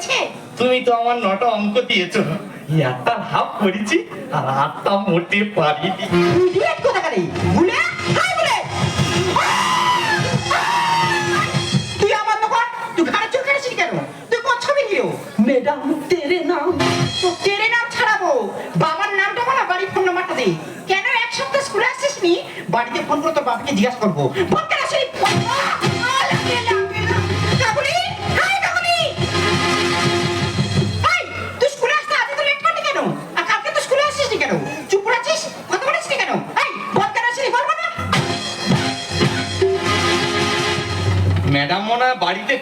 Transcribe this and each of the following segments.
হয়েছে তুমি তো আমার নটা অঙ্ক দিয়েছ। একটা হাফ করেছি আর আটটা মোটে পারিনি ইডিয়েট কোথাকারে? ভুলে হাই ভুলে তুই আমার দোকান? তুই ঘাড়ে চুল কেটেছিস কেন? তুই কোন ছবি হিরো ম্যাডাম তেরে নাম। তো তেরে নাম ছাড়াবো। বাবার নামটা বলা বাড়ি ফোন নাম্বারটা দে। কেন এক সপ্তাহ স্কুলে আসছিস নি বাড়িতে ফোন করে তোর বাবাকে জিজ্ঞাসা করব। ফোন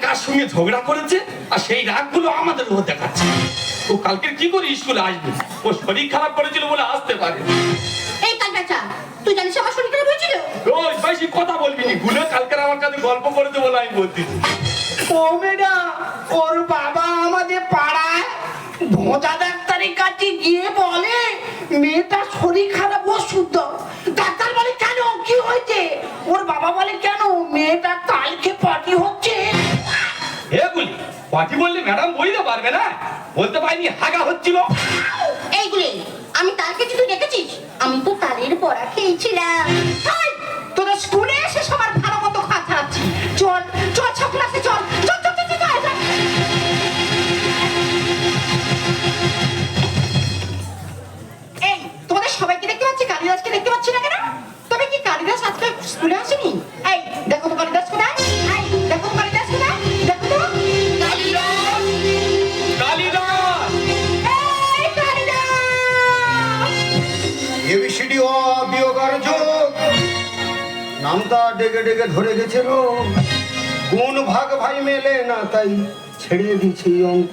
কার সঙ্গে ঝগড়া করেছে? আর সেই রাগগুলো আমাদের উপর দেখাচ্ছে। ও কালকে কি করে স্কুলে আসবে? ও শরীর খারাপ করেছিল বলে আসতে পারে এই কাল তুই জানিস আমার শরীর খারাপ হয়েছিল? ওই বেশি কথা বলবি নি। ভুলে কালকে আমার কাছে গল্প করেছে বলে আমি বলতেছি ও ম্যাডাম, ওর বাবা আমাদের পাড়ায় ভোঁতা ডাক্তারের কাছে গিয়ে বলে মেয়েটার শরীর খারাপ ওষুধ দাও ডাক্তার বলে কেন? কি হয়েছে? ওর বাবা বলে কেন? মেয়েটা হচ্ছে হে পাটি বললে ম্যাডাম বইতে পারবে না? বলতে পারিনি, হাগা হচ্ছিল। এইগুলি আমি তালকে কিছু দেখেছিস? আমি তো তালের পড়া খেয়েছিলাম। বিয়োগার যোগ নামটা ডেকে ডেকে ধরে গেছিল কোন ভাগ ভাই মেলে না তাই ছেড়ে দিছি অঙ্ক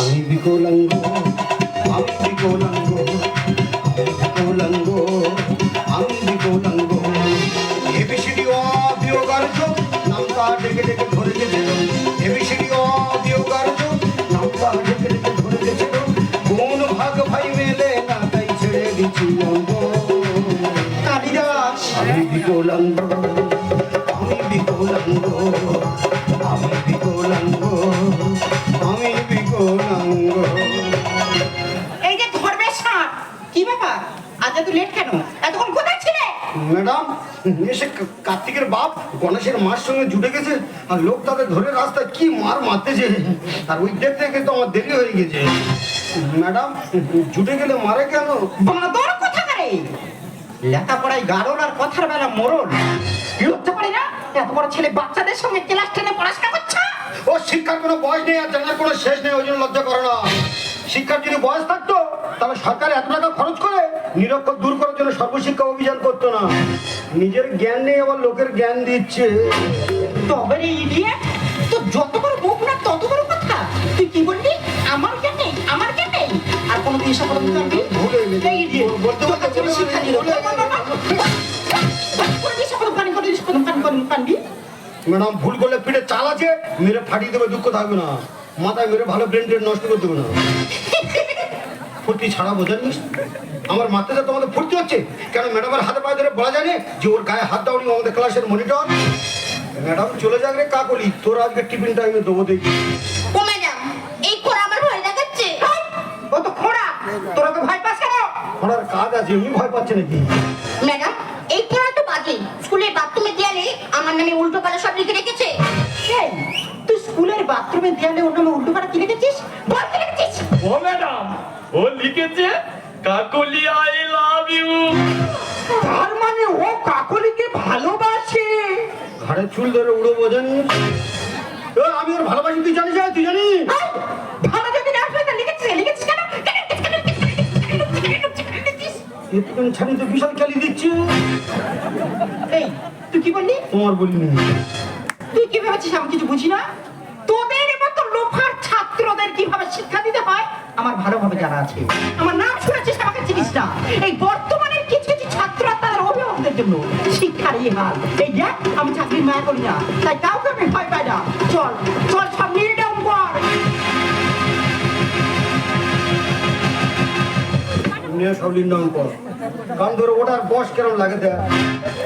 আমি বিকলাঙ্গ আমি বিকলাঙ্গ। বিকলাঙ্গ আমি বিকলাঙ্গ আমি বিকলাঙ্গ আমি বিকলাঙ্গ। এই যে ধর্মের সাপ কি ব্যাপার? আজ এত লেট কেন? এতক্ষণ কোথায় ছিলে? ম্যাডাম এসে কার্তিকের বাপ গণেশের মার সঙ্গে জুটে গেছে আর লোক তাদের ধরে রাস্তায় কি মার মারতেছে? আর ওই দেখতে দেখতে তো আমার দেরি হয়ে গেছে। ম্যাডাম জুটে গেলে মারে কেন? বাঁদর কোথাকারে? লেখাপড়ায় গারল আর কথার বেলা মরণ। লড়তে পারি না? এত বড় ছেলে বাচ্চাদের সঙ্গে ক্লাস টেনে পড়াশোনা করছে? ও শিক্ষার কোনো বয়স নেই আর জানার কোনো শেষ নেই ওই জন্য লজ্জা করে না। শিক্ষার যদি বয়স থাকতো তাহলে সরকার এত টাকা খরচ করে নিরক্ষর দূর করার জন্য সর্বশিক্ষা অভিযান করতো না। নিজের জ্ঞান নেই আবার লোকের জ্ঞান দিচ্ছে। তবে ইডিয়েট তো যত বড় ম্যাডাম ভুল করলে পিঠে চাল আছে মেরে ফাটিয়ে দেবে দুঃখ থাকবে না। মাথায় মেরে ভালো ব্রেন ট্রেন নষ্ট করে দেবে না। ফুর্তি ছাড়া বোঝানিস আমার মাথাটা তোমাদের ফুর্তি হচ্ছে। কেন ম্যাডামের হাতে পায়ে ধরে বলা যায় যে ওর গায়ে হাত দাওনি আমাদের ক্লাসের মনিটর ম্যাডাম চলে যাক রে কাকলি তোর আজকে টিফিন টাইমে দেবো দেখি ও ম্যাডাম এই করে আমার ভয় লাগাচ্ছে ও তো তোরা ভয় পাস কেন? ওনার কাজ আছে এমনি ভয় পাচ্ছে নাকি? ম্যাডাম এই খেলা তো বাজে। স্কুলের বাথরুমে দেয়ালে আমার নামে উল্টো পাল্টা সব লিখে রেখেছে। এই, তুই স্কুলের বাথরুমে দেয়ালে ওর নামে উল্টো পাড়া কি লিখেছিস? বল কি লিখেছিস? ও ম্যাডাম ও লিখেছে কাকলি আই লাভ ইউ তার মানে ও কাকলিকে ভালোবাসে। ঘাড়ে চুল ধরে উড়ো বোঝানিস এ, আমি ওর ভালোবাসি তুই জানিস তুই জানিস? এই, একটুখানি ছাড়ি তো বিশাল খেলি দিচ্ছে। এই তুই কি বললি তোমার বলিনি তুই কি ভেবেছিস আমি কিছু বুঝি না? তোদের মতো লোফার ছাত্রদের কীভাবে শিক্ষা দিতে হয়? আমার ভালোভাবে জানা আছে। আমার নাম শুনেছিস আমাকে চিনিস না? এই বর্তমানের কিছু কিছু ছাত্র আর তাদের অভিভাবকদের জন্য শিক্ষার এই হাল। এই দেখ আমি চাকরির মায়া করি না। তাই কাউকে আমি ভয় পাই না। চল চল সব নিয়ে নিয়ে সব কর। ধরে ওঠার বস কেরম লাগে দেখ।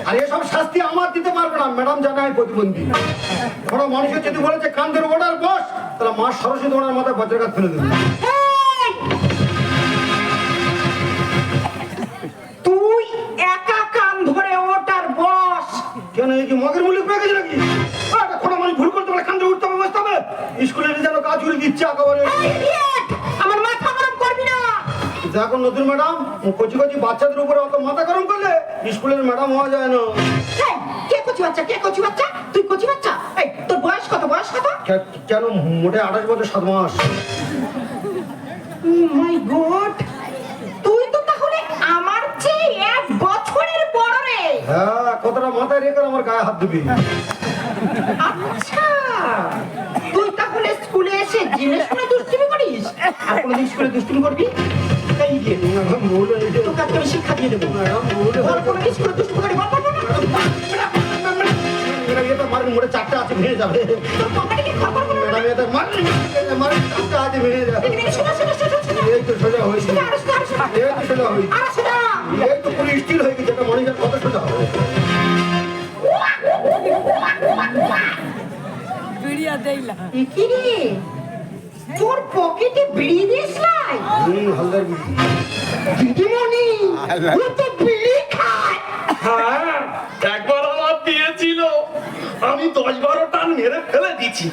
আর এসব শাস্তি আমার দিতে পারবে না ম্যাডাম জানে আমি প্রতিবন্ধী। বড় মানুষের যদি বলেছে কান ধরে ওঠার বস তাহলে মা সরস্বতী ওনার মাথায় বজ্রঘাত ফেলে দেবে। তুই একা কান ধরে ওটার বস কেন এই কি মগের মুলি পেয়ে গেছে নাকি? কোনো মানুষ ভুল করতে পারে কান ধরে উঠতে হবে বসতে হবে। যেন কাজ করে দিচ্ছে একেবারে। দেখো নতুন ম্যাডাম কচি কচি বাচ্চাদের উপরে অত মাথা গরম করলে স্কুলের ম্যাডাম হওয়া যায় না। কে কচি বাচ্চা কে কচি বাচ্চা? তুই কচি বাচ্চা? এই তোর বয়স কত বয়স কত? কেন মোটে আঠাশ বছর সাত মাস। মাই গড তুই তো তাহলে আমার চেয়ে এক বছরের বড় রে। হ্যাঁ কতটা মাথায় রেখে আমার গায়ে হাত দিবি। আচ্ছা। তুই তাহলে স্কুলে এসে জেনে শুনে দুষ্টুমি করিস? আর কোনোদিন স্কুলে দুষ্টুমি করবি? এই যে ম্যাডাম বলে এই যে- তোকে আজকে আমি শিক্ষা দিয়ে দেবো স্কুলে দুষ্টুমি করি। ম্যাডাম এটা মারেন মোটে চারটে আছে ভেঙে যাবে ম্যাডাম এটা মারেন মারেন চারটে আছে ভেঙে যাবে এই তো সোজা হয়েছে এই তো সোজা হয়েছে এই তো পুরো স্টিল হয়ে গেছে এটা মানুষের কত সোজা হবে বিড়িয়া দেইলা কি রে তোর পকেটে বিড়ি দিস নাই হুম হালদার বিড়ি দিদিমণি ও তো বিড়ি খায়। হ্যাঁ একবার আমার দিয়েছিল। আমি দশ বারো টান মেরে ফেলে দিছি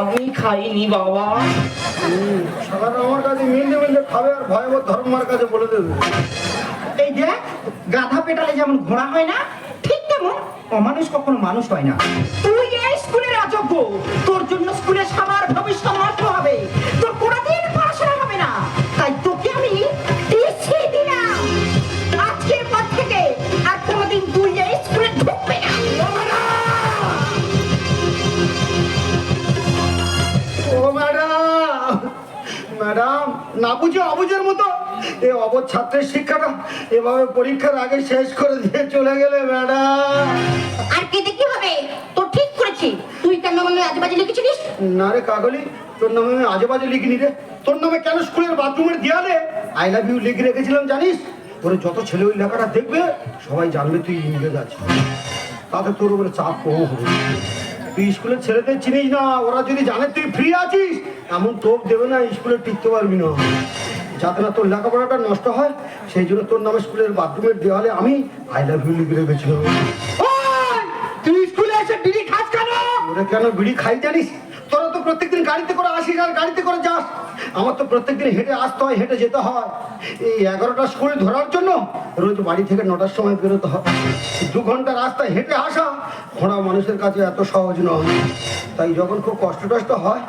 আমি খাইনি বাবা। সাধারণ আমার কাছে মিলতে মিলতে খাবে আর ভয়াবহ ধর্মার কাছে বলে দেবে। এই দেখ গাধা পেটালে যেমন ঘোড়া হয় না ঠিক তেমন অমানুষ কখনো মানুষ হয় না। তুই এই স্কুলের অযোগ্য তোর জন্য স্কুলে সবার ভবিষ্যৎ নষ্ট হবে। তোর কোনোদিন পড়াশোনা হবে না। তাই তোকে আমি টিসি দিলাম আজকের পর থেকে আর কোনোদিন তুই এই স্কুলে ঢুকবে না। ও ম্যাডাম ম্যাডাম না বুঝে অবুঝের মতো এই অবধ ছাত্রের শিক্ষাটা এভাবে পরীক্ষার আগে শেষ করে দিয়ে চলে গেলে ম্যাডাম। আর কি হবে? তোর ঠিক করেছি। তুই কেন মনে আজে বাজে লিখেছিলিস? না রে কাগলি তোর নামে আমি আজে বাজে লিখিনি রে। তোর নামে কেন স্কুলের বাথরুমের দেয়ালে? আই লাভ ইউ লিখে রেখেছিলাম জানিস? ওরে যত ছেলে ওই লেখাটা দেখবে সবাই জানবে তুই ইংরেজ আছিস। তাতে তোর উপরে চাপ কম হবে। তুই স্কুলের ছেলেদের চিনিস না ওরা যদি জানে তুই ফ্রি আছিস এমন তোপ দেবে না স্কুলে টিকতে পারবি না। যাতে না তোর লেখাপড়াটা নষ্ট হয় সেই জন্য তোর নামে স্কুলের বাথরুমের দেওয়ালে আমি আই লাভ ইউ লিখে রেখেছিলাম। তুই স্কুলে এসে বিড়ি খাস কেন? ওরা কেন বিড়ি খাই জানিস? প্রত্যেকদিন গাড়িতে করে আসিস আর গাড়িতে করে যাস। আমার তো প্রত্যেকদিন হেঁটে আসতে হয় হেঁটে যেতে হয়। এই এগারোটা স্কুল ধরার জন্য রোজ বাড়ি থেকে নটার সময় বেরোতে হয়। দু ঘণ্টা রাস্তায় হেঁটে আসা ঘোড়া মানুষের কাছে এত সহজ নয়। তাই যখন খুব কষ্ট টষ্ট হয়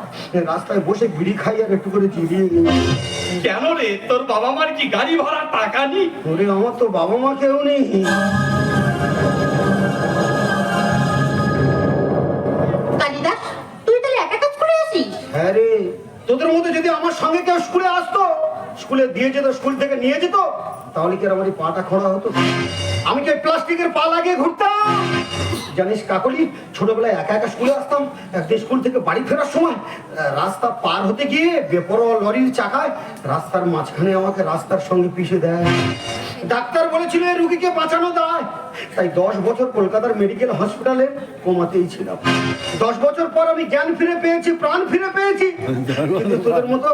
রাস্তায় বসে বিড়ি খাই আর একটু করে চিবিয়ে নিই। কেন রে? তোর বাবা মার কি গাড়ি ভাড়া টাকা নেই? ওরে আমার তো বাবা মা কেউ নেই। হ্যাঁ রে, তোদের মধ্যে যদি আমার সঙ্গে কেউ স্কুলে আসতো, স্কুলে দিয়ে যেত, স্কুল থেকে নিয়ে যেত, তাহলে কি আমার পাটা খোঁড়া হতো? আমি কি প্লাস্টিকের পা লাগিয়ে ঘুরতাম? জানিস কাকলি, ছোটবেলায় একা একা স্কুলে আসতাম, একদিন স্কুল থেকে বাড়ি ফেরার সময় রাস্তা পার হতে গিয়ে বেপরোয়া লরির চাকায় রাস্তার মাঝখানে আমাকে রাস্তার সঙ্গে পিষে দেয়। ডাক্তার বলেছিল রুগীকে বাঁচানো দায় তাই দশ বছর কলকাতার মেডিকেল হসপিটালে কোমাতেই ছিলাম। দশ বছর পর আমি জ্ঞান ফিরে পেয়েছি প্রাণ ফিরে পেয়েছি। কিন্তু তোদের মতো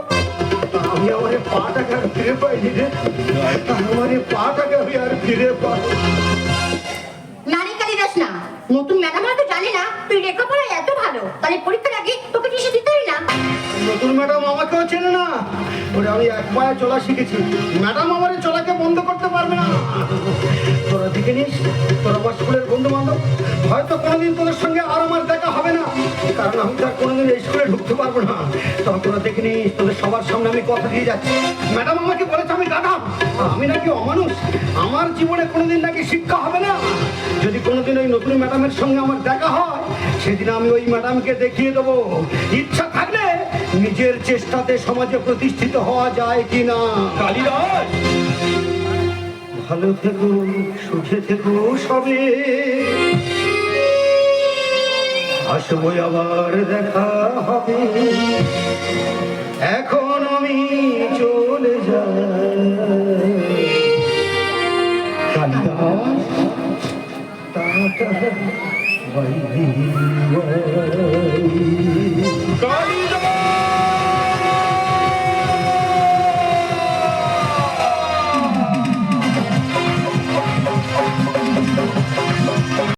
আমি আমার পাটাকে আর ফিরে পাইনি রে। আমার পাটাকে আমি আর ফিরে পাই। নারী কালিদাস না নতুন ম্যাডাম হয়তো জানে না তুই লেখাপড়ায় এত ভালো তাহলে পরীক্ষার আগে তোকে টিসি না। নতুন ম্যাডাম আমাকেও চেনে না। ওরে আমি এক পায়ে চলা শিখেছি। ম্যাডাম আমার চলাকে বন্ধ করতে পারবে না। তোরা দেখে নিস, তোরা আমার স্কুলের বন্ধু বান্ধব হয়তো কোনোদিন তোদের সঙ্গে আর আমার দেখা হবে না। কারণ আমি তো আর কোনোদিন এই স্কুলে ঢুকতে পারব না। তবে তোরা দেখে নিস, তোদের সবার সামনে আমি কথা দিয়ে যাচ্ছি। ম্যাডাম আমাকে বলেছে আমি গাধা। আমি নাকি অমানুষ। আমার জীবনে কোনোদিন নাকি শিক্ষা হবে না। যদি কোনোদিন ওই নতুন ম্যাডামের সঙ্গে আমার দেখা হয়, সেদিন আমি ওই ম্যাডামকে দেখিয়ে দেবো। ইচ্ছা থাকলে নিজের চেষ্টাতে সমাজে প্রতিষ্ঠিত হওয়া যায় কিনা? কালিদাস ভালো থেকো সুখে থেকো সবে। আসব আবার দেখা হবে। এখন আমি চলে যাই। তা vầy vời